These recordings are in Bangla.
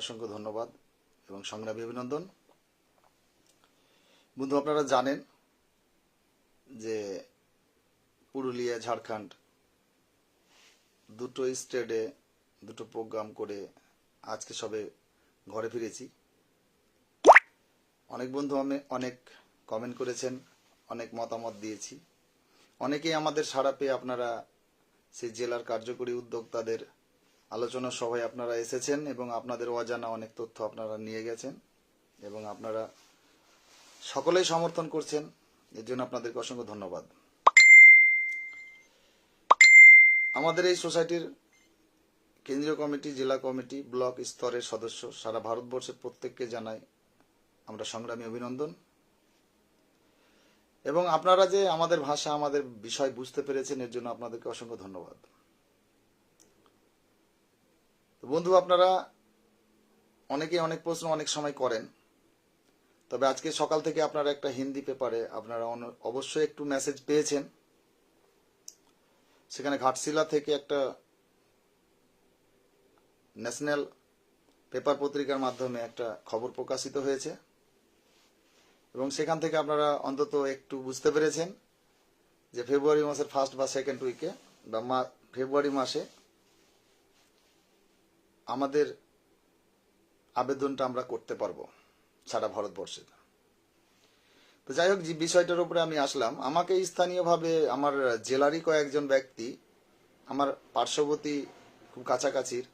অসংখ্য ধন্যবাদ এবং সংগ্রামী অভিনন্দন। বন্ধু, আপনারা জানেন যে পুরুলিয়া, ঝাড়খণ্ড দুটো স্টেটে দুটো প্রোগ্রাম করে আজকে সবে ঘরে ফিরেছি। অনেক বন্ধু আমি, অনেক কমেন্ট করেছেন, অনেক মতামত দিয়েছি। অনেকেই আমাদের সাড়া পেয়ে আপনারা সেই জেলার কার্যকরী উদ্যোক্তাদের আলোচনা সভায় আপনারা এসেছেন এবং আপনাদের অজানা অনেক তথ্য আপনারা নিয়ে গেছেন এবং আপনারা সকলেই সমর্থন করছেন। এর জন্য আপনাদেরকে অসংখ্য ধন্যবাদ। আমাদের এই সোসাইটির কেন্দ্রীয় কমিটি, জেলা কমিটি, ব্লক স্তরের সদস্য সারা ভারতবর্ষের প্রত্যেককে জানাই আমরা সংগ্রামী অভিনন্দন। এবং আপনারা যে আমাদের ভাষা, আমাদের বিষয় বুঝতে পেরেছেন, এর জন্য আপনাদেরকে অসংখ্য ধন্যবাদ। তো বন্ধু, আপনারা অনেকে অনেক প্রশ্ন অনেক সময় করেন। তবে আজকে সকাল থেকে আপনারা একটা হিন্দি পেপারে আপনারা অবশ্যই একটু মেসেজ পেয়েছেন। সেখানে ঘাটশিলা থেকে একটা ন্যাশনাল পেপার পত্রিকার মাধ্যমে একটা খবর প্রকাশিত হয়েছে। এবং সেখান থেকে আপনারা অন্তত একটু বুঝতে পেরেছেন যে ফেব্রুয়ারি মাসের ফার্স্ট বা সেকেন্ড উইকে বা ফেব্রুয়ারি মাসে আমাদের আবেদনটা আমরা করতে পারব সারা ভারতবর্ষে। তো যাই হোক, যে বিষয়টার উপরে আমি আসলাম, আমাকে স্থানীয়ভাবে আমার জেলারই কয়েকজন ব্যক্তি, আমার পার্শ্ববর্তী খুব কাছাকাছির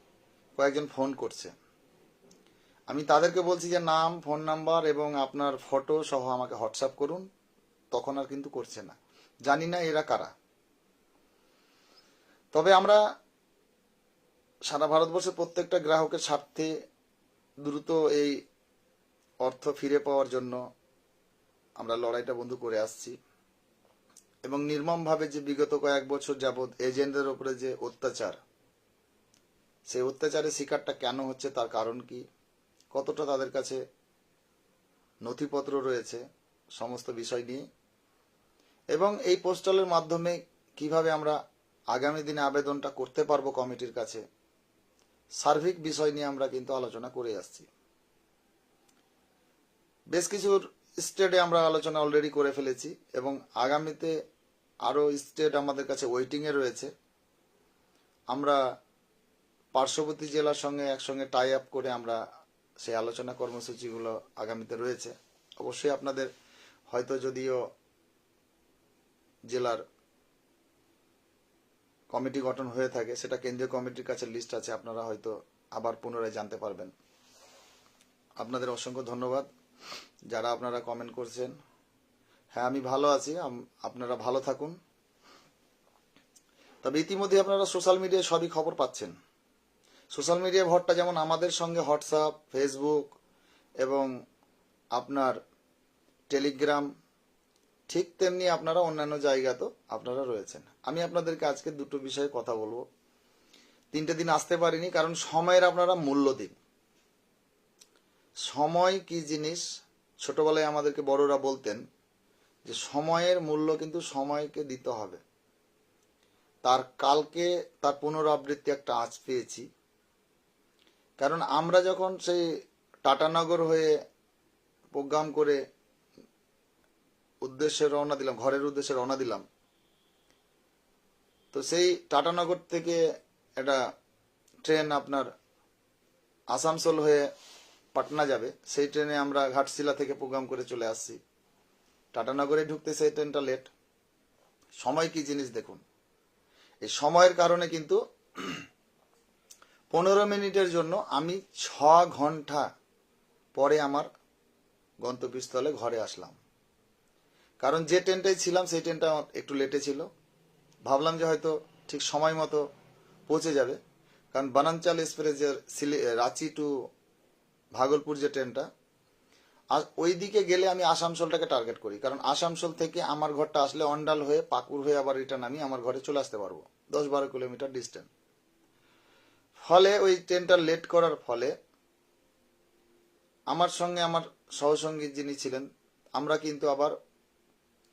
কয়েকজন ফোন করছে। আমি তাদেরকে বলছি যে, নাম, ফোন নাম্বার এবং আপনার ফটো সহ আমাকে হোয়াটসঅ্যাপ করুন, তখন আর কিন্তু করছে না। জানি না এরা কারা। তবে আমরা সারা ভারতবর্ষের প্রত্যেকটা গ্রাহকের স্বার্থে দ্রুত এই অর্থ ফিরে পাওয়ার জন্য আমরা লড়াইটা বন্ধু করে আসছি। এবং নির্মমভাবে যে বিগত কয়েক বছর যাবৎ এজেন্টদের উপরে যে অত্যাচার, সেই অত্যাচারের শিকারটা কেন হচ্ছে, তার কারণ কি, কতটা তাদের কাছে নথিপত্র রয়েছে, সমস্ত বিষয় নিয়ে। এবং এই পোস্টালের মাধ্যমে কীভাবে আমরা আগামী দিনে আবেদনটা করতে পারব কমিটির কাছে সার্বিক বিষয় নিয়ে আমরা কিন্তু আলোচনা করে আসছি। বেশ কিছু স্টেটে আমরা আলোচনা অলরেডি করে ফেলেছি এবং আগামীতে আরও স্টেট আমাদের কাছে ওয়েটিংয়ে রয়েছে। আমরা পার্শ্ববর্তী জেলার সঙ্গে একসঙ্গে টাই আপ করে আমরা সেই আলোচনা কর্মসূচিগুলো আগামীতে রয়েছে। অবশ্যই আপনাদের হয়তো যদিও জেলার কমিটি গঠন হয়ে থাকে, সেটা কেন্দ্রীয় কমিটির কাছে লিস্ট আছে, আপনারা হয়তো আবার পুনরায় জানতে পারবেন। আপনাদের অসংখ্য ধন্যবাদ। যারা আপনারা কমেন্ট করছেন হ্যাঁ আমি ভালো আছি আপনারা ভালো থাকুন। তবে ইতিমধ্যে আপনারা সোশ্যাল মিডিয়ায় সবই খবর পাচ্ছেন। সোশ্যাল মিডিয়া ভরটা যেমন আমাদের সঙ্গে হোয়াটসঅ্যাপ ফেসবুক এবং আপনার টেলিগ্রাম ঠিক তেমনি আপনারা অন্যান্য জায়গাতেও আপনারা রয়েছেন। আমি আপনাদেরকে আজকে দুটো বিষয়ে কথা বলব। তিনটে দিন আসতে পারিনি, কারণ সময়ের আপনারা মূল্য দিন। সময় কি জিনিস? ছোটবেলায় আমাদেরকে বড়রা বলতেন যে সময়ের মূল্য কিন্তু সময়কে দিতে হবে। তার কালকে তার পুনরাবৃত্তি একটা আঁচ পেয়েছি। কারণ আমরা যখন সেই টাটানগর হয়ে প্রোগ্রাম করে উদ্দেশ্যে রওনা দিলাম, ঘরের উদ্দেশ্যে রওনা দিলাম। তো সেই টাটানগর থেকে একটা ট্রেন আপনার আসানসোল হয়ে পাটনা যাবে। সেই ট্রেনে আমরা ঘাটশিলা থেকে প্রোগ্রাম করে চলে আসছি। টাটানগরে ঢুকতে সেই ট্রেনটা লেট সময় কি জিনিস দেখুন। এই সময়ের কারণে কিন্তু পনেরো মিনিটের জন্য আমি ছ ঘণ্টা পরে আমার গন্তব্যস্থলে ঘরে আসলাম। কারণ যে ট্রেনটাই ছিলাম, সেই ট্রেনটা একটু লেটে ছিল। ভাবলাম যে হয়তো ঠিক সময় মতো পৌঁছে যাবে। কারণ বানাঞ্চাল এক্সপ্রেসের সিলি, রাঁচি টু ভাগলপুর যে ট্রেনটা ওই দিকে গেলে আমি আসানসোলটাকে টার্গেট করি। কারণ আসানসোল থেকে আমার ঘরটা আসলে অন্ডাল হয়ে পাকুর হয়ে আবার রিটার্ন আমি আমার ঘরে চলে আসতে পারব দশ বারো কিলোমিটার ডিস্টেন্স ফলে ওই ট্রেনটা লেট করার ফলে আমার সঙ্গে আমার সহসঙ্গী যিনি ছিলেন, আমরা কিন্তু আবার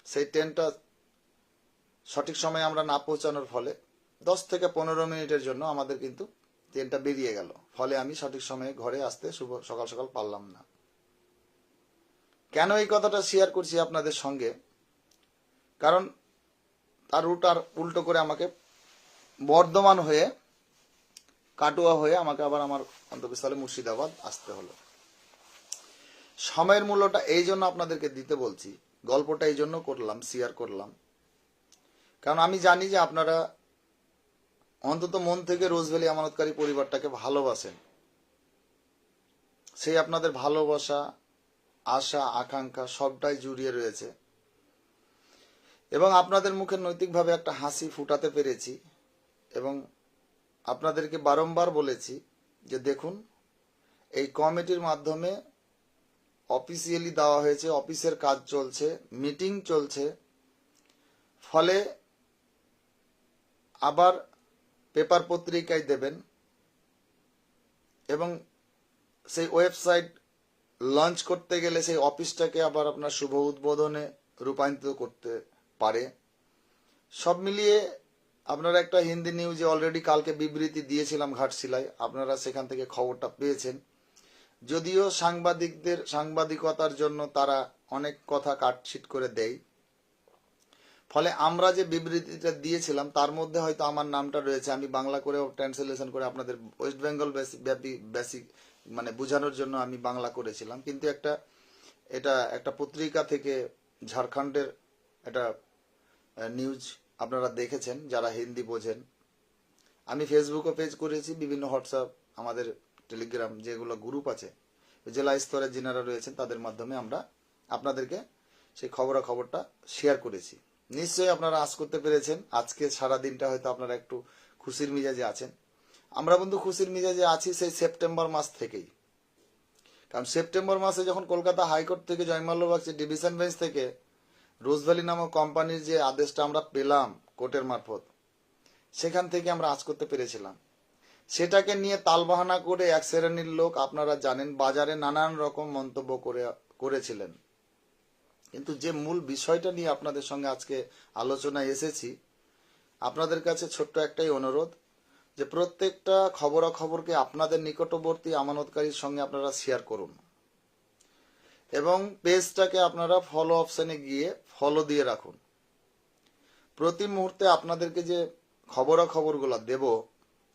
সেই ট্রেনটা সঠিক সময়ে আমরা না পৌঁছানোর ফলে দশ থেকে পনেরো মিনিটের জন্য আমাদের কিন্তু ট্রেনটা বেরিয়ে গেল। ফলে আমি সঠিক সময়ে ঘরে আসতে শুভ, সকাল সকাল পারলাম না। কেন এই কথাটা শেয়ার করছি আপনাদের সঙ্গে? কারণ তার রুট আর উল্টো করে আমাকে বর্ধমান হয়ে, কাটুয়া হয়ে আমাকে আবার আমার অন্তঃস্থলে মুর্শিদাবাদ আসতে হলো। সময়ের মূল্যটা এই জন্য আপনাদেরকে দিতে বলছি গল্পটা এই জন্য করলাম শেয়ার করলাম। কারণ আমি জানি যে আপনারা অন্তত মন থেকে রোজভ্যালি আমানতকারী পরিবারটাকে ভালোবাসেন। সেই আপনাদের ভালোবাসা, আশা, আকাঙ্ক্ষা সবটাই জুড়িয়ে রয়েছে। এবং আপনাদের মুখে নৈতিকভাবে একটা হাসি ফুটাতে পেরেছি এবং আপনাদেরকে বারংবার বলেছি যে দেখুন, এই কমিটির মাধ্যমে অফিসিয়ালি দেওয়া হয়েছে, অফিসের কাজ চলছে মিটিং চলছে। ফলে আবার পেপার পত্রিকায় দেবেন এবং সেই ওয়েবসাইট লঞ্চ করতে গেলে সেই অফিসটাকে আবার আপনার শুভ উদ্বোধনে রূপান্তরিত করতে পারে। সব মিলিয়ে আপনারা একটা হিন্দি নিউজে অলরেডি কালকে বিবৃতি দিয়েছিলাম ঘাটশিলায়, আপনারা সেখান থেকে খবরটা পেয়েছেন। যদিও সাংবাদিকদের, সাংবাদিকতার জন্য তারা অনেক কথা কাটছিট করে দেয়। ফলে আমরা যে বিবৃতিটা দিয়েছিলাম, তার মধ্যে হয়তো আমার নামটা রয়েছে, আমি বাংলা করেও ট্রান্সলেশন করে আপনাদের ওয়েস্ট বেঙ্গল ব্যাপী বেসিক মানে বোঝানোর জন্য আমি বাংলা করেছিলাম। কিন্তু একটা, এটা একটা পত্রিকা থেকে ঝাড়খণ্ডের একটা নিউজ আপনারা দেখেছেন, যারা হিন্দি বোঝেন। আমি ফেসবুকও পেজ করেছি, বিভিন্ন হোয়াটসঅ্যাপ আমাদের টেলিগ্রাম যেগুলো গ্রুপ আছে, জেলা স্তরে যিনারা রয়েছেন তাদের মাধ্যমে আমরা আপনাদেরকে সেই খবরাখবরটা শেয়ার করেছি। নিশ্চয়ই আপনারা আজ করতে পেরেছেন, আজকে সারা দিনটা হয়তো আপনারা একটু খুশির মিজাজে আছেন। আমরা বন্ধু খুশির মিজাজে আছি সেই সেপ্টেম্বর মাস থেকেই। কারণ সেপ্টেম্বর মাসে যখন কলকাতা হাইকোর্ট থেকে জয়মাল্যবাগ ডিভিশন বেঞ্চ থেকে রোজভ্যালি নামক কোম্পানির যে আদেশটা আমরা পেলাম কোর্টের মারফত, সেখান থেকে আমরা আজ করতে পেরেছিলাম। সেটাকে নিয়ে তালবাহানা করে এক শ্রেণির লোক, আপনারা জানেন, বাজারে নানান রকম মন্তব্য করে, করেছিলেন। কিন্তু যে মূল বিষয়টা নিয়ে আপনাদের সঙ্গে আজকে আলোচনায় এসেছি, আপনাদের কাছে ছোট্ট একটাই অনুরোধ যে প্রত্যেকটা খবরাখবরকে আপনাদের নিকটবর্তী আমানতকারীর সঙ্গে আপনারা শেয়ার করুন। এবং পেজটাকে আপনারা ফলো অপশনে গিয়ে ফলো দিয়ে রাখুন। প্রতি মুহূর্তে আপনাদেরকে যে খবরাখবরগুলো দেব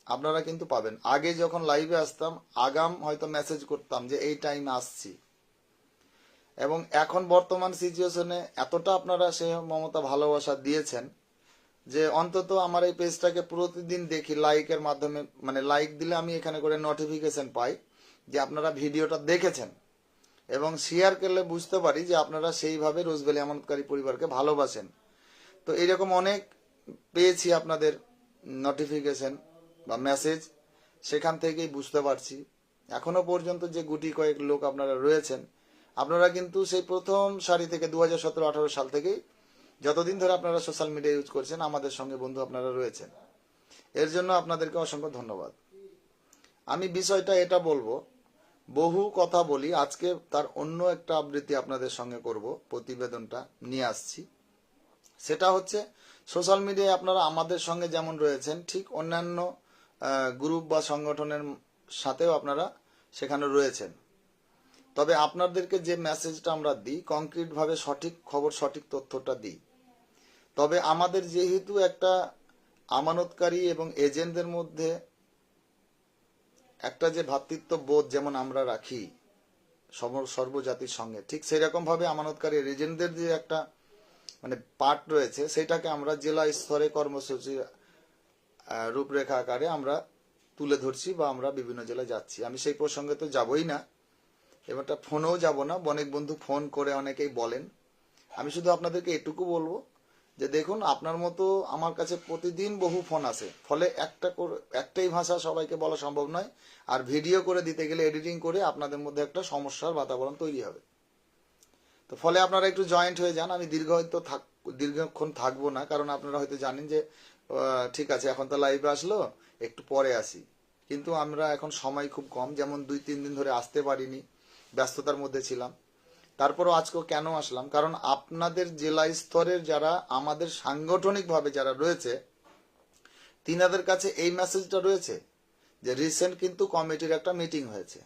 আপনারা কিন্তু পাবেন। আগে যখন লাইভে আসতাম, আগাম হয়তো মেসেজ করতাম যে, এই টাইমে আসছি। এবং এখন বর্তমান সিচুয়েশনে এতটা আপনারা সে মমতা ভালোবাসা দিয়েছেন যে, অন্তত আমার এই পেজটাকে প্রতিদিন দেখি লাইকের মাধ্যমে মানে লাইক দিলে আমি এখানে করে নোটিফিকেশন পাই যে, আপনারা ভিডিওটা দেখেছেন। এবং শেয়ার করলে বুঝতে পারি যে, আপনারা সেইভাবে রোজবেলি আমানতকারী পরিবারকে ভালোবাসেন। তো এইরকম অনেক পেয়েছি আপনাদের নোটিফিকেশন বা মেসেজ সেখান থেকেই বুঝতে পারছি। এখনও পর্যন্ত যে গুটি কয়েক লোক আপনারা রয়েছেন, আপনারা কিন্তু সেই প্রথম সারি থেকে দু হাজার সতেরো, আঠারো সাল থেকেই যতদিন ধরে আপনারা সোশ্যাল মিডিয়া ইউজ করছেন, আমাদের সঙ্গে বন্ধু আপনারা রয়েছেন। এর জন্য আপনাদেরকে অসংখ্য ধন্যবাদ। আমি বিষয়টা এটা বলব, বহু কথা বলি, আজকে তার অন্য একটা আবৃত্তি আপনাদের সঙ্গে করব, প্রতিবেদনটা নিয়ে আসছি। সেটা হচ্ছে সোশ্যাল মিডিয়ায় আপনারা আমাদের সঙ্গে যেমন রয়েছেন, ঠিক অন্যান্য গ্রুপ বা সংগঠনের সাথেও আপনারা সেখানে রয়েছেন। তবে আপনাদেরকে যে মেসেজটা আমরা দিই কংক্রিটভাবে সঠিক খবর, সঠিক তথ্যটা দিই। তবে আমাদের যেহেতু একটা আমানতকারী এবং এজেন্টদের মধ্যে একটা যে ভ্রাতৃত্ব বোধ যেমন আমরা রাখি সর্বজাতির সঙ্গে, ঠিক সেই রকম ভাবে আমানতকারী এজেন্টদের যে একটা মানে পার্ট রয়েছে, সেটাকে আমরা জেলা স্তরে কর্মসূচি রূপরেখা আকারে আমরা তুলে ধরছি বা আমরা বিভিন্ন জেলায় যাচ্ছি। আমি সেই প্রসঙ্গে তো যাবই না। এবারটা ফোনেও যাব না। অনেক বন্ধু ফোন করে অনেকেই বলেন। আমি শুধু আপনাদেরকে এটুকু বলব যে দেখুন, আপনার মতো আমার কাছে প্রতিদিন বহু ফোন আসে। ফলে একটা একটাই ভাষা সবাইকে বলা সম্ভব নয়। আর ভিডিও করে দিতে গেলে এডিটিং করে আপনাদের মধ্যে একটা সমস্যার বাতাবরণ তৈরি হবে। তো ফলে আপনারা একটু জয়েন্ট হয়ে যান। আমি দীর্ঘ হয়তো থাক, দীর্ঘক্ষণ থাকব না। কারণ আপনারা হয়তো জানেন যে ঠিক আছে, এখন তো লাইভ আসলো, একটু পরে আসি। কিন্তু আমরা এখন সময় খুব কম, যেমন দুই, তিন দিন ধরে আসতে পারিনি, ব্যস্ততার মধ্যে ছিলাম। তারপরও আজকে কেন আসলাম? কারণ আপনাদের জেলা স্তরের যারা, আমাদের সাংগঠনিকভাবে যারা রয়েছে, তিনাদের কাছে এই মেসেজটা রয়েছে যে রিসেন্ট কিন্তু কমিটির একটা মিটিং হয়েছে।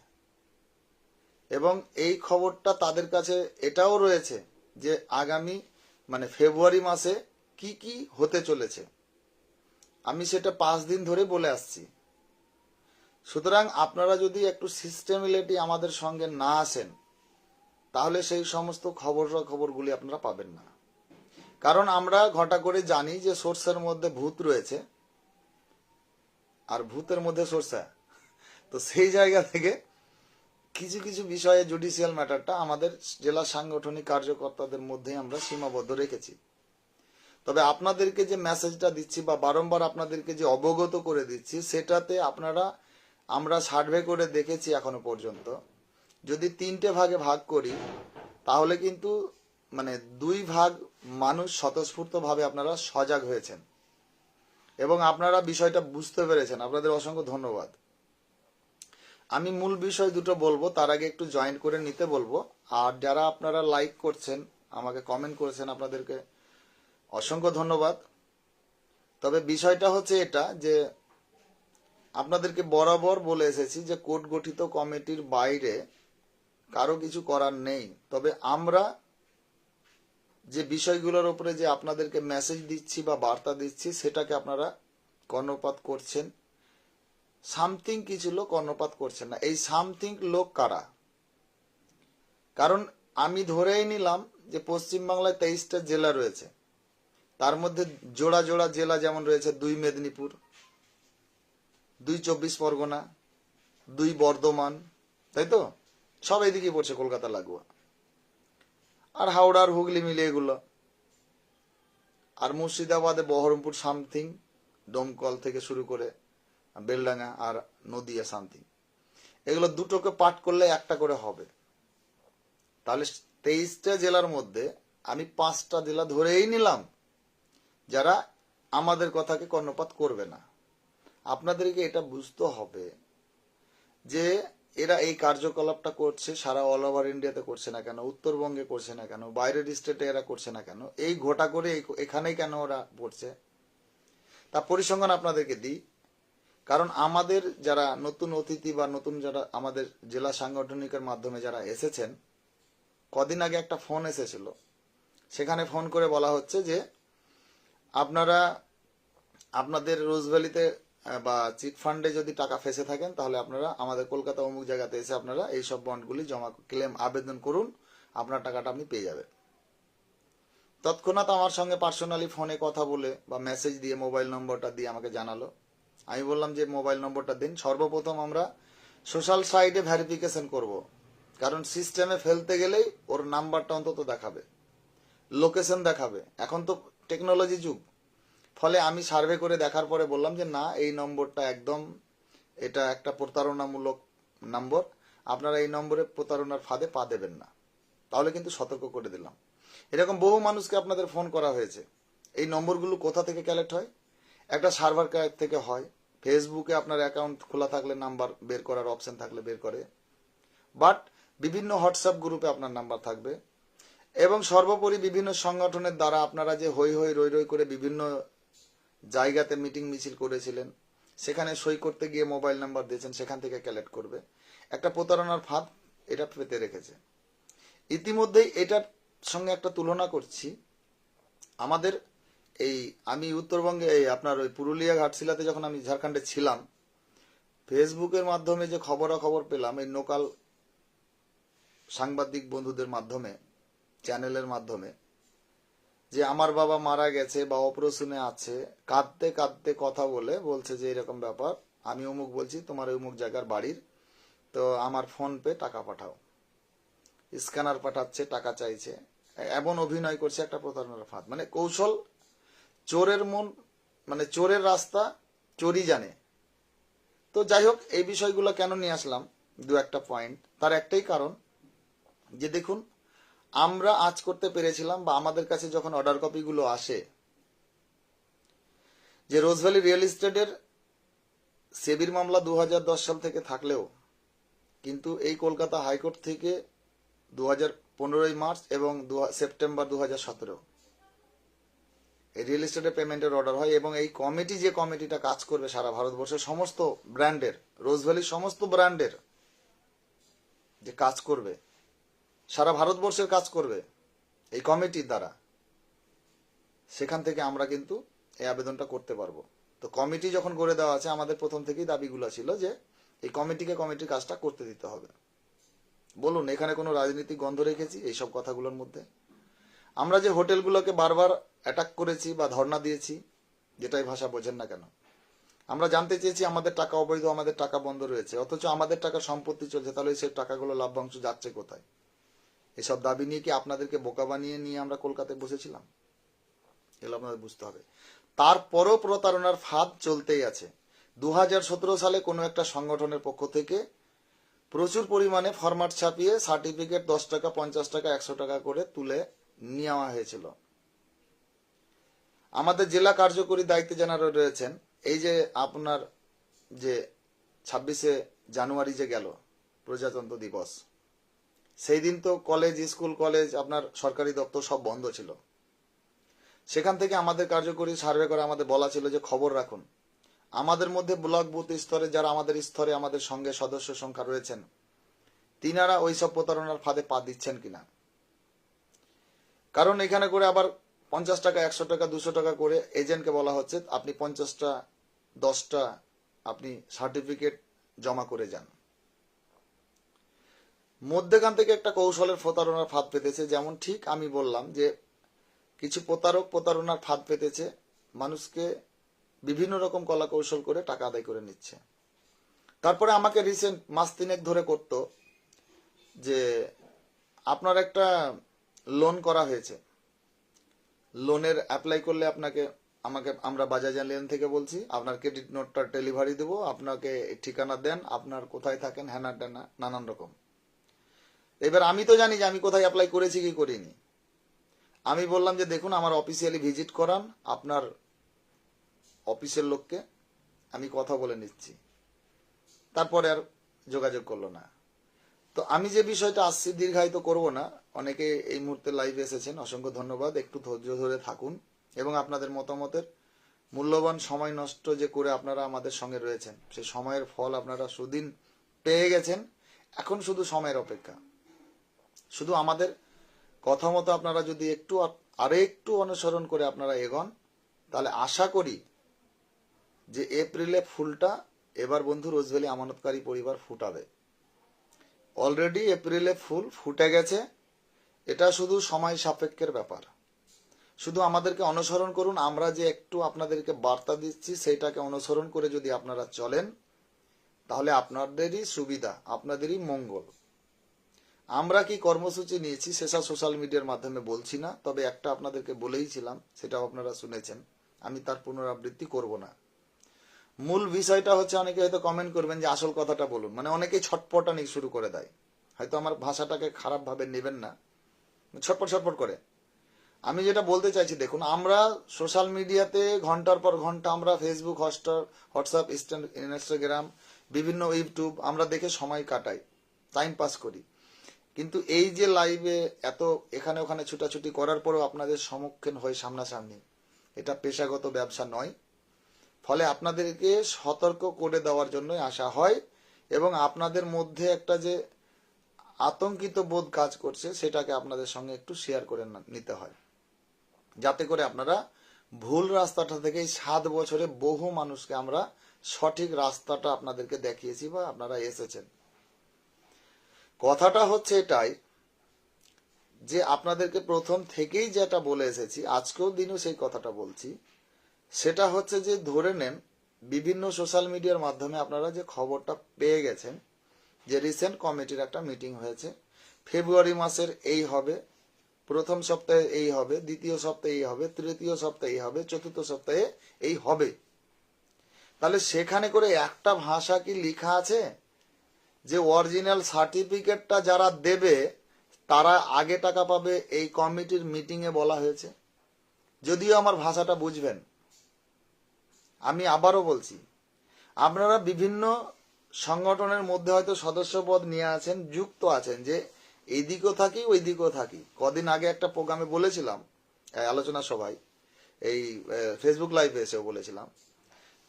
এবং এই খবরটা তাদের কাছে এটাও রয়েছে যে আগামী মানে ফেব্রুয়ারি মাসে কি কি হতে চলেছে। আমি সেটা পাঁচ দিন ধরে বলে আসছি। সুতরাং আপনারা যদি একটু সিস্টেমিলিটি আমাদের সঙ্গে না আসেন, তাহলে সেই সমস্ত খবর খবরগুলি আপনারা পাবেন না। কারণ আমরা ঘটা করে জানি যে সোর্সের মধ্যে ভূত রয়েছে। আর ভূতের মধ্যে সরষা তো সেই জায়গা থেকে কিছু কিছু বিষয়ে জুডিশিয়াল ম্যাটারটা আমাদের জেলা সাংগঠনিক কার্যকর্তাদের মধ্যে আমরা সীমাবদ্ধ রেখেছি। তবে আপনাদেরকে যে মেসেজটা দিচ্ছি বা বারংবার আপনাদেরকে যে অবগত করে দিচ্ছি, সেটাতে আপনারা, আমরা সার্ভে করে দেখেছি এখনও পর্যন্ত। যদি তিনটে ভাগে ভাগ করি, তাহলে কিন্তু মানে দুই ভাগ মানুষ স্বতঃস্ফূর্তভাবে আপনারা সজাগ হয়েছেন। এবং আপনারা বিষয়টা বুঝতে পেরেছেন। আপনাদের অসংখ্য ধন্যবাদ। আমি মূল বিষয় দুটো বলব, তার আগে একটু জয়েন করে নিতে বলব। আর যারা আপনারা লাইক করছেন, আমাকে কমেন্ট করেছেন আপনাদেরকে অসংখ্য ধন্যবাদ। তবে বিষয়টা হচ্ছে এটা যে আপনাদেরকে বরাবর বলে এসেছি যে কোর্ট গঠিত কমিটির বাইরে কারও কিছু করার নেই। তবে আমরা যে বিষয়গুলোর উপরে যে আপনাদেরকে মেসেজ দিচ্ছি বা বার্তা দিচ্ছি, সেটাকে আপনারা কর্ণপাত করছেন। সামথিং কিছু লোক কর্ণপাত করছেন না। এই সামথিং লোক কারা? কারণ আমি ধরেই নিলাম যে পশ্চিমবাংলায় তেইশটা জেলা রয়েছে। তার মধ্যে জোড়া জোড়া জেলা যেমন রয়েছে, দুই মেদিনীপুর, দুই চব্বিশ পরগনা, দুই বর্ধমান, তাই তো? সব এদিকে পড়ছে কলকাতা, লাগোয়া। আর হাওড়ার হুগলি মিলে এগুলো। আর মুর্শিদাবাদে বহরমপুর সামথিং, দমকল থেকে শুরু করে বেলডাঙ্গা আর নদিয়া সামথিং। এগুলো দুটোকে পাঠ করলে একটা করে হবে। তাহলে তেইশটা জেলার মধ্যে আমি পাঁচটা জেলা ধরেই নিলাম। যারা আমাদের কথাকে কর্ণপাত করবে না। আপনাদেরকে এটা বুঝতে হবে যে এরা এই কার্যকলাপটা করছে, সারা অল ওভার ইন্ডিয়াতে করছে না কেন, উত্তরবঙ্গে করছে না কেন, বাইরের স্টেটে এরা করছে না কেন, এই ঘোটা করে এখানেই কেন ওরা পড়ছে? তা পরিসংখ্যান আপনাদেরকে দিই। কারণ আমাদের যারা নতুন অতিথি বা নতুন যারা আমাদের জেলা সাংগঠনিকের মাধ্যমে যারা এসেছেন, কদিন আগে একটা ফোন এসেছিল। সেখানে ফোন করে বলা হচ্ছে যে আপনারা আপনাদের রোজভ্যালিতে বা চিট ফান্ডে যদি টাকা ফেসে থাকেন, তাহলে আপনারা আমাদের কলকাতা অমুক জায়গাতে এসে আপনারা এই সব বন্ডগুলি জমা ক্লেম, আবেদন করুন, আপনার টাকাটা আপনি পেয়ে যাবেন। তৎক্ষণাৎ আমার সঙ্গে পার্সোনালি ফোনে কথা বলে বা মেসেজ দিয়ে মোবাইল নম্বরটা দিয়ে আমাকে জানালো। আমি বললাম যে, মোবাইল নম্বরটা দিন। সর্বপ্রথম আমরা সোশ্যাল সাইটে ভেরিফিকেশন করব। কারণ সিস্টেমে ফেলতে গেলেই ওর নাম্বারটা অন্তত দেখাবে। লোকেশন দেখাবে। এখন তো টেকনোলজি যুগ। ফলে আমি সার্ভে করে দেখার পরে বললাম যে, না, এই নম্বরটা একদম, এটা একটা প্রতারণামূলক নম্বর। আপনারা এই নম্বরে প্রতারণার ফাঁদে পা দেবেন না। তাহলে কিন্তু সতর্ক করে দিলাম। এরকম বহু মানুষকে আপনাদের ফোন করা হয়েছে। এই নম্বরগুলো কোথা থেকে কালেক্ট হয়? একটা সার্ভার থেকে হয়। ফেসবুকে আপনার অ্যাকাউন্ট খোলা থাকলে নাম্বার বের করার অপশন থাকলে বের করে। বাট বিভিন্ন হোয়াটসঅ্যাপ গ্রুপে আপনার নাম্বার থাকবে। এবং সর্বোপরি বিভিন্ন সংগঠনের দ্বারা আপনারা যে হই হই রই রই করে বিভিন্ন জায়গাতে মিটিং মিছিল করেছিলেন, সেখানে সই করতে গিয়ে মোবাইল নাম্বার দিয়েছেন, সেখান থেকে ক্যালেক্ট করবে। একটা প্রতারণার ফাঁদ এটা পেতে রেখেছে। ইতিমধ্যেই এটার সঙ্গে একটা তুলনা করছি। আমাদের এই, আমি উত্তরবঙ্গে এই আপনার ওই পুরুলিয়া ঘাটশিলাতে যখন আমি ঝাড়খণ্ডে ছিলাম, ফেসবুকের মাধ্যমে যে খবরাখবর পেলাম, এই লোকাল সাংবাদিক বন্ধুদের মাধ্যমে চ্যানেলের মাধ্যমে, যে আমার বাবা মারা গেছে বা অপারেশনে আছে, কাঁদতে কাঁদতে কথা বলে বলছে যে এরকম ব্যাপার। আমি অমুক বলছি, তোমার অমুক জায়গার বাড়ির, তো আমার ফোন পে টাকা পাঠাও। স্ক্যানার পাঠাচ্ছে, টাকা চাইছে। এমন অভিনয় করছে একটা প্রতারণার ফাঁদ। মানে কৌশল চোরের মন মানে চোরের রাস্তা চোরই জানে। তো যাই হোক, এই বিষয়গুলো কেন নিয়ে আসলাম? দু একটা পয়েন্ট তার একটাই কারণ যে দেখুন আমরা আজ করতে পেরেছিলাম বা আমাদের কাছে যখন অর্ডার কপিগুলো আসে, যে রোজভ্যালি রিয়েল এস্টেটের সেবির মামলা দু হাজার দশ সাল থেকে থাকলেও, কিন্তু এই কলকাতা হাইকোর্ট থেকে দু হাজার মার্চ এবং সেপ্টেম্বর দু হাজার সতেরো এই রিয়েল এস্টেটের পেমেন্টের অর্ডার হয় এবং এই কমিটি যে কমিটিটা কাজ করবে সারা ভারতবর্ষের সমস্ত ব্র্যান্ডের রোজভ্যালির সমস্ত ব্র্যান্ডের যে কাজ করবে সারা ভারতবর্ষের কাজ করবে এই কমিটির দ্বারা। সেখান থেকে আমরা কিন্তু এই আবেদনটা করতে পারব। তো কমিটি যখন গড়ে দেওয়া আছে, আমাদের প্রথম থেকেই দাবিগুলো ছিল যে এই কমিটিকে কমিটির কাজটা করতে দিতে হবে। বলুন, এখানে কোনো রাজনীতিক গন্ধ রেখেছি এইসব কথাগুলোর মধ্যে? আমরা যে হোটেলগুলোকে বারবার অ্যাটাক করেছি বা ধর্ণা দিয়েছি যেটাই ভাষা বোঝেন না কেন? আমরা জানতে চেয়েছি আমাদের টাকা অবৈধ, আমাদের টাকা বন্ধ রয়েছে, অথচ আমাদের টাকা সম্পত্তি চলছে, তাহলে সেই টাকাগুলো লাভ্যাংশ যাচ্ছে কোথায়? এসব দাবি নিয়ে কি আপনাদেরকে বোকা বানিয়ে নিয়ে আমরা কলকাতায় বসেছিলাম? এগুলো আপনাদের বুঝতে হবে। তারপরও প্রতারণার ফাঁদ চলতেই আছে। দুহাজার সতেরো সালে কোনো একটা সংগঠনের পক্ষ থেকে প্রচুর পরিমাণে ফরম্যাট ছাপিয়ে সার্টিফিকেট দশ টাকা, পঞ্চাশ টাকা, একশো টাকা করে তুলে নেওয়া হয়েছিল। আমাদের জেলা কার্যকরী দায়িত্বে যারা রয়েছেন, এই যে আপনার যে ছাব্বিশে জানুয়ারি যে গেল প্রজাতন্ত্র দিবস সেই দিন তো কলেজ, স্কুল, কলেজ, আপনার সরকারি দপ্তর সব বন্ধ ছিল। সেখান থেকে আমাদের কার্যকরী সার্ভে করে আমাদের বলা ছিল যে খবর রাখুন। আমাদের মধ্যে ব্লক বুথ স্তরে যারা আমাদের স্তরে আমাদের সঙ্গে সদস্য সংখ্যা রয়েছেন, তিনারা ওই সব প্রতারণার ফাঁদে পা দিচ্ছেন কিনা? কারণ এখানে করে আবার পঞ্চাশ টাকা, একশো টাকা, দুশো টাকা করে এজেন্টকে বলা হচ্ছে, আপনি পঞ্চাশটা, দশটা আপনি সার্টিফিকেট জমা করে যান। মধ্যেখান থেকে একটা কৌশলের প্রতারণার ফাঁদ পেতেছে, যেমন ঠিক আমি বললাম যে কিছু প্রতারক প্রতারণার ফাঁদ পেতেছে, মানুষকে বিভিন্ন রকম কলা কৌশল করে টাকা আদায় করে নিচ্ছে। তারপরে আমাকে রিসেন্ট মাস তিনেক ধরে করত যে আপনার একটা লোন করা হয়েছে। লোনের অ্যাপ্লাই করলে আপনাকে, আমাকে আমরা বাজাজ লেন থেকে বলছি, আপনার ক্রেডিট নোটটা ডেলিভারি দেবো, আপনাকে ঠিকানা দেন, আপনার কোথায় থাকেন হ্যানা ট্যানা নানান রকম। এবার আমি তো জানি যে আমি কোথায় অ্যাপ্লাই করেছি, কি করিনি। আমি বললাম যে, দেখুন, আমার অফিসিয়ালি ভিজিট করান, আপনার অফিসের লোককে আমি কথা বলে নিচ্ছি। তারপরে আর যোগাযোগ করল না। তো আমি যে বিষয়টা আসছি, দীর্ঘায়িত করব না। অনেকে এই মুহূর্তে লাইভে এসেছেন, অসংখ্য ধন্যবাদ। একটু ধৈর্য ধরে থাকুন এবং আপনাদের মতামতের মূল্যবান সময় নষ্ট যে করে আপনারা আমাদের সঙ্গে রয়েছেন সেই সময়ের ফল আপনারা সুদিন পেয়ে গেছেন। এখন শুধু সময়ের অপেক্ষা। শুধু আমাদের কথা মতো আপনারা যদি একটু আরে একটু অনুসরণ করে আপনারা এগোন, তাহলে আশা করি যে এপ্রিলে ফুলটা, এবার বন্ধু রোজভ্যালি আমানতকারী পরিবার ফুটাবে। অলরেডি এপ্রিলে ফুল ফুটে গেছে, এটা শুধু সময় সাপেক্ষের ব্যাপার। শুধু আমাদেরকে অনুসরণ করুন, আমরা যে একটু আপনাদেরকে বার্তা দিচ্ছি, সেইটাকে অনুসরণ করে যদি আপনারা চলেন, তাহলে আপনাদেরই সুবিধা, আপনাদেরই মঙ্গল। আমরা কি কর্মসূচি নিয়েছি সেসব সোশ্যাল মিডিয়ার মাধ্যমে বলছি না, তবে একটা আপনাদেরকে বলেইছিলাম সেটাও আপনারা শুনেছেন, আমি তার পুনরাবৃত্তি করব না। মূল বিষয়টা হচ্ছে অনেকে হয়তো কমেন্ট করবেন যে আসল কথাটা বলুন মানে অনেকেই ছটপটানি শুরু করে দেয়। হয়তো আমার ভাষাটাকে খারাপ ভাবে নেবেন না। ছটপট ছটপট করে। আমি যেটা বলতে চাইছি, দেখুন, আমরা সোশ্যাল মিডিয়াতে ঘণ্টার পর ঘণ্টা আমরা ফেসবুক হটস্টার হোয়াটসঅ্যাপ ইনস্টাগ্রাম বিভিন্ন ইউটিউব আমরা দেখে সময় কাটাই টাইম পাস করি। কিন্তু এই যে লাইভে এত এখানে ওখানে ছুটাছুটি করার পরেও আপনাদের সম্মুখীন হয় সামনাসামনি। এটা পেশাগত ব্যবসা নয়। ফলে আপনাদেরকে সতর্ক করে দেওয়ার জন্যই আসা হয় এবং আপনাদের মধ্যে একটা যে আতঙ্কিত বোধ কাজ করছে, সেটাকে আপনাদের সঙ্গে একটু শেয়ার করে নিতে হয়। যাতে করে আপনারা ভুল রাস্তাটা থেকে এই সাত বছরে বহু মানুষকে আমরা সঠিক রাস্তাটা আপনাদেরকে দেখিয়েছি বা আপনারা এসেছেন। কথাটা হচ্ছে এটাই যে আপনাদেরকে প্রথম থেকেই যেটা বলে এসেছি, আজকেও দিনও সেই কথাটা বলছি, সেটা হচ্ছে যে ধরে নেন বিভিন্ন সোশ্যাল মিডিয়ার মাধ্যমে আপনারা যে খবরটা পেয়ে গেছেন, যে রিসেন্ট কমিটির একটা মিটিং হয়েছে ফেব্রুয়ারি মাসের এই হবে, প্রথম সপ্তাহে এই হবে, দ্বিতীয় সপ্তাহে এই হবে, তৃতীয় সপ্তাহে এই হবে, চতুর্থ সপ্তাহে এই হবে। তাহলে সেখানে করে একটা ভাষা কি লেখা আছে? যে অরিজিনাল সার্টিফিকেটটা যারা দেবে, তারা আগে টাকা পাবে এই কমিটির মিটিং এ বলা হয়েছে। যদিও আমার ভাষাটা বুঝবেন। আমি আবারও বলছি, আপনারা বিভিন্ন সংগঠনের মধ্যে হয়তো সদস্যপদ নিয়ে আছেন, যুক্ত আছেন যে এইদিকেও থাকি ওই দিকেও থাকি। কদিন আগে একটা প্রোগ্রামে বলেছিলাম আলোচনা সভায়, এই ফেসবুক লাইভে এসেও বলেছিলাম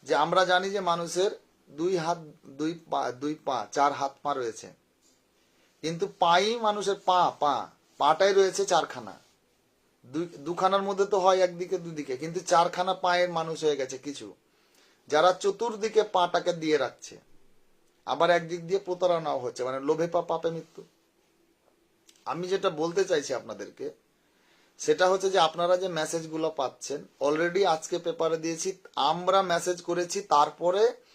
যে আমরা জানি যে মানুষের দুই হাত, দুই পা দুই পা, চার হাত পা রয়েছে। কিন্তু পাই মানুষের পা পা, পাটাই রয়েছে চারখানা। দুখানার মধ্যে তো হয় একদিকে, দুদিকে। কিন্তু চারখানা পায়ের মানুষ হয়ে গেছে কিছু। যারা চতুর্দিকে পাটাকে দিয়ে রাখছে। আবার একদিক দিয়ে প্রতারণাও হচ্ছে মানে লোভে পা, পাপে মৃত্যু। আমি যেটা বলতে চাইছি আপনাদেরকে, সেটা হচ্ছে যে আপনারা যে মেসেজগুলো পাচ্ছেন অলরেডি আজকে পেপারে দিয়েছি, আমরা মেসেজ করেছি, তারপরে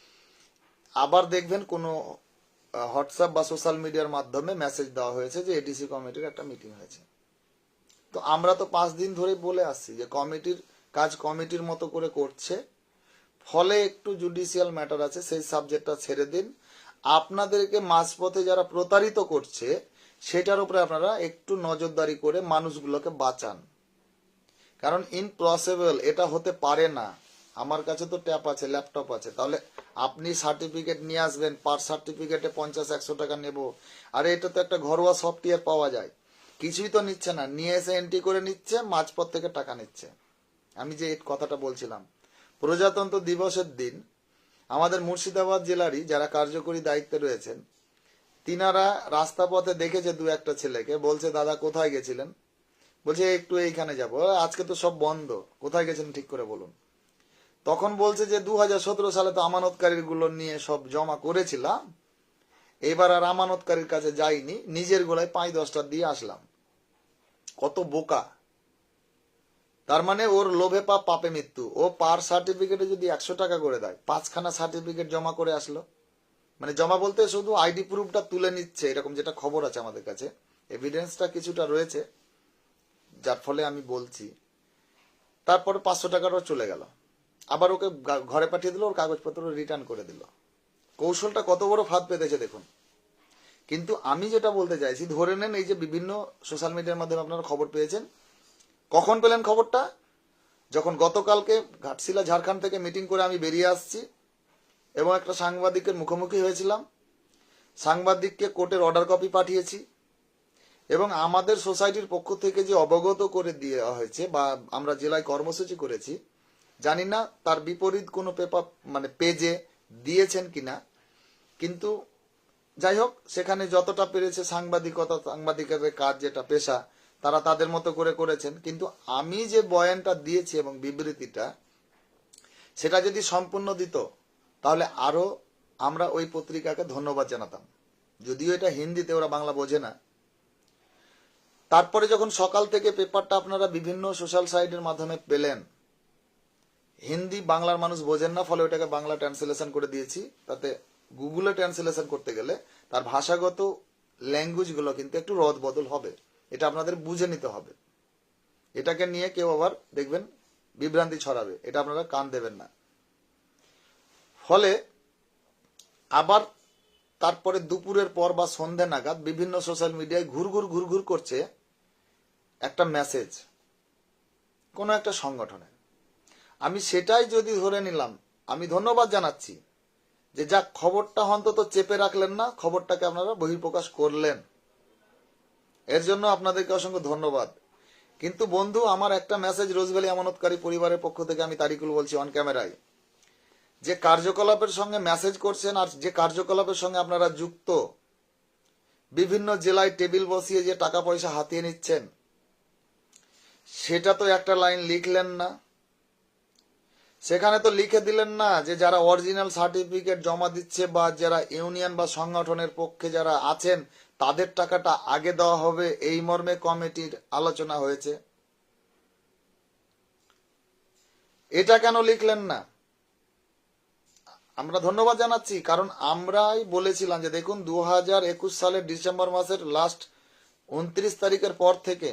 আবার দেখবেন কোনো হোয়াটসঅ্যাপ বা সোশ্যাল মিডিয়ার মাধ্যমে মেসেজ দেওয়া হয়েছে যে এডিসি কমিটির একটা মিটিং হয়েছে। তো আমরা তো পাঁচ দিন ধরে বলে আসছি যে কমিটির কাজ কমিটির মতো করে করছে। ফলে একটু জুডিশিয়াল ম্যাটার আছে, সেই সাবজেক্টটা ছেড়ে দিন। আপনাদেরকে মাঝপথে যারা প্রতারিত করছে, সেটার উপরে আপনারা একটু নজরদারি করে মানুষগুলোকে বাঁচান। কারণ ইনপসিবল এটা হতে পারে না। আমার কাছে তো ট্যাপ আছে, ল্যাপটপ আছে। তাহলে আপনি সার্টিফিকেট নিয়ে আসবেন, পার সার্টিফিকেটে পঞ্চাশ, একশো টাকা নেব। আর, এটা তো একটা ঘরোয়া সফটওয়্যার পাওয়া যায়। কিছুই তো নিচ্ছে না। নিয়ে এসে এন্ট্রি করে নিচ্ছে, মাঝপথ থেকে টাকা নিচ্ছে। আমি যে কথাটা বলছিলাম, প্রজাতন্ত্র দিবসের দিন আমাদের মুর্শিদাবাদ জেলারই যারা কার্যকরী দায়িত্বে রয়েছেন, তিনারা রাস্তা পথে দেখেছে দু একটা ছেলেকে, বলছে, দাদা, কোথায় গেছিলেন? বলছে, একটু এইখানে যাব। আজকে তো সব বন্ধ। কোথায় গেছেন ঠিক করে বলুন। তখন বলছে যে দু হাজার সতেরো সালে তো আমানতকারীরগুলো নিয়ে সব জমা করেছিলাম। এবার আর আমানতকারীর কাছে যাইনি, নিজের গোলায় পাঁচ দশটা দিয়ে আসলাম। কত বোকা। তার মানে ওর লোভে পা পাপে মৃত্যু। ও পার সার্টিফিকেটে যদি একশো টাকা করে দেয়, পাঁচখানা সার্টিফিকেট জমা করে আসলো। মানে জমা বলতে শুধু আইডি প্রুফটা তুলে নিচ্ছে, এরকম যেটা খবর আছে আমাদের কাছে। এভিডেন্সটা কিছুটা রয়েছে, যার ফলে আমি বলছি। তারপরে পাঁচশো টাকাটাও চলে গেল। আবার ওকে ঘরে পাঠিয়ে দিল, ওর কাগজপত্র রিটার্ন করে দিল। কৌশলটা কত বড় ফাঁদ পেতেছে দেখুন। কিন্তু আমি যেটা বলতে চাইছি, ধরে নেন এই যে বিভিন্ন সোশ্যাল মিডিয়ার মাধ্যমে আপনারা খবর পেয়েছেন, কখন পেলেন খবরটা? যখন গতকালকে ঘাটশিলা ঝাড়খণ্ড থেকে মিটিং করে আমি বেরিয়ে আসছি এবং একটা সাংবাদিকের মুখোমুখি হয়েছিলাম। সাংবাদিককে কোর্টের অর্ডার কপি পাঠিয়েছি এবং আমাদের সোসাইটির পক্ষ থেকে যে অবগত করে দেওয়া হয়েছে বা আমরা জেলায় কর্মসূচি করেছি জানি না তার বিপরীত কোনো পেপার মানে পেজে দিয়েছেন কিনা। কিন্তু যাই হোক, সেখানে যতটা পেরেছে সাংবাদিকতা, সাংবাদিকের কাজ যেটা পেশা, তারা তাদের মতো করে করেছেন। কিন্তু আমি যে বয়ানটা দিয়েছি এবং বিবৃতিটা, সেটা যদি সম্পূর্ণ দিত, তাহলে আরও আমরা ওই পত্রিকাকে ধন্যবাদ জানাতাম। যদিও এটা হিন্দিতে, ওরা বাংলা বোঝে না। তারপরে যখন সকাল থেকে পেপারটা আপনারা বিভিন্ন সোশ্যাল সাইটের মাধ্যমে পেলেন হিন্দি বাংলার মানুষ বোঝেন না, ফলে ওটাকে বাংলা ট্রান্সলেশন করে দিয়েছি। তাতে গুগলে ট্রান্সলেশন করতে গেলে তার ভাষাগত ল্যাঙ্গুয়েজগুলো কিন্তু একটু রদ বদল হবে। এটা আপনাদের বুঝে নিতে হবে। এটাকে নিয়ে কেউ আবার দেখবেন বিভ্রান্তি ছড়াবে। এটা আপনারা কান দেবেন না। ফলে আবার তারপরে দুপুরের পর বা সন্ধে নাগাদ বিভিন্ন সোশ্যাল মিডিয়ায় ঘুরঘুর ঘুরঘুর করছে একটা মেসেজ কোনো একটা সংগঠনে। আমি সেটাই যদি ধরে নিলাম, আমি ধন্যবাদ জানাচ্ছি যে যা খবরটা অন্তত চেপে রাখলেন না, খবরটাকে আপনারা বহির্প্রকাশ করলেন। এর জন্য আপনাদেরকে অসংখ্য ধন্যবাদ। কিন্তু বন্ধু, আমার একটা মেসেজ রোজভ্যালি আমানতকারী পরিবারের পক্ষ থেকে আমি তারিকুল বলছি অন ক্যামেরায় যে কার্যকলাপের সঙ্গে মেসেজ করছেন আর যে কার্যকলাপের সঙ্গে আপনারা যুক্ত, বিভিন্ন জেলায় টেবিল বসিয়ে যে টাকা পয়সা হাতিয়ে নিচ্ছেন, সেটা তো একটা লাইন লিখলেন না। সেখানে তো লিখে দিলেন না যে যারা অরিজিনাল সার্টিফিকেট জমা দিচ্ছে বা যারা ইউনিয়ন বা সংগঠনের পক্ষে যারা আছেন, তাদের টাকাটা আগে দেওয়া হবে এই মর্মে কমিটির আলোচনা হয়েছে। এটা কেন লিখলেন না? আমরা ধন্যবাদ জানাচ্ছি, কারণ আমরাই বলেছিলাম যে দেখুন দু হাজার একুশ সালের ডিসেম্বর মাসের লাস্ট উনত্রিশ তারিখের পর থেকে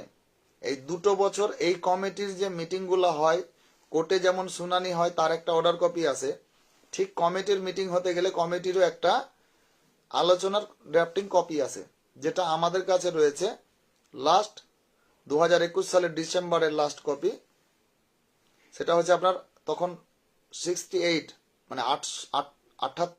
এই দুটো বছর এই কমিটির যে মিটিংগুলো হয় কোর্টে যেমন শুনানি হয়, তার একটা অর্ডার কপি আছে। ঠিক কমিটির মিটিং হতে গেলে কমিটিরও একটা আলোচনার ড্রাফটিং কপি আছে, যেটা আমাদের কাছে রয়েছে। লাস্ট দু হাজার একুশ সালের ডিসেম্বরের লাস্ট কপি সেটা হচ্ছে আপনার তখন সিক্সটি এইট মানে আট আট